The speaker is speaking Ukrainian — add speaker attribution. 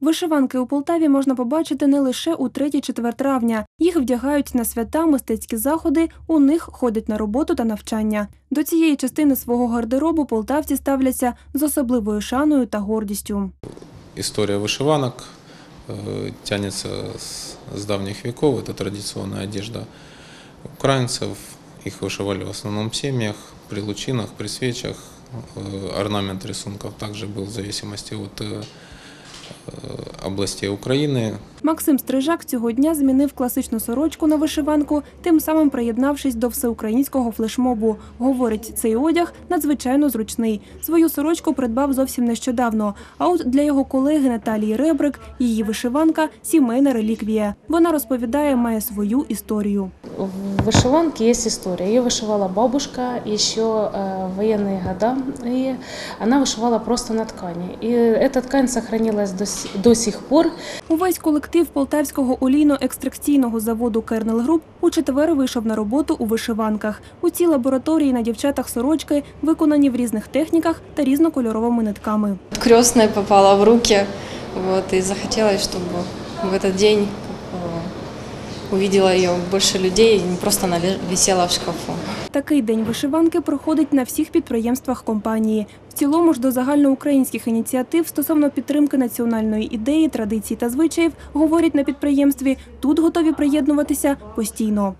Speaker 1: Вишиванки у Полтаві можна побачити не лише у 3-4 травня. Їх вдягають на свята, мистецькі заходи, у них ходять на роботу та навчання. До цієї частини свого гардеробу полтавці ставляться з особливою шаною та гордістю.
Speaker 2: История вышиванок э, тянется с, с давних веков. Это традиционная одежда украинцев. Их вышивали в основном в семьях, при лучинах, при свечах. Э, Орнамент рисунков также был в зависимости от э, э, областей Украины.
Speaker 1: Максим Стрижак цього дня змінив класичну сорочку на вишиванку, тим самим приєднавшись до всеукраїнського флешмобу. Говорить, цей одяг надзвичайно зручний. Свою сорочку придбав зовсім нещодавно. А от для його колеги Наталії Ребрик її вишиванка сімейна реліквія. Вона розповідає, має свою історію.
Speaker 3: В вышиванке есть история. Ее вышивала бабушка еще э, в военные года, и она вышивала просто на ткани. И эта ткань сохранилась до, с- до сих пор.
Speaker 1: Увесь колектив полтавського олійно-екстракційного заводу Кернел Груп у четвер вийшов на роботу у вишиванках. У цій лабораторії на дівчатах сорочки виконані в різних техніках та різнокольоровими нитками.
Speaker 4: крестная попала в руки, вот, и захотелось, чтобы в этот день э, увидела ее больше людей, не просто она ле- висела в шкафу.
Speaker 1: Такий день вишиванки проходить на всіх підприємствах компанії. В цілому ж до загальноукраїнських ініціатив стосовно підтримки національної ідеї, традицій та звичаїв говорять на підприємстві. Тут готові приєднуватися постійно.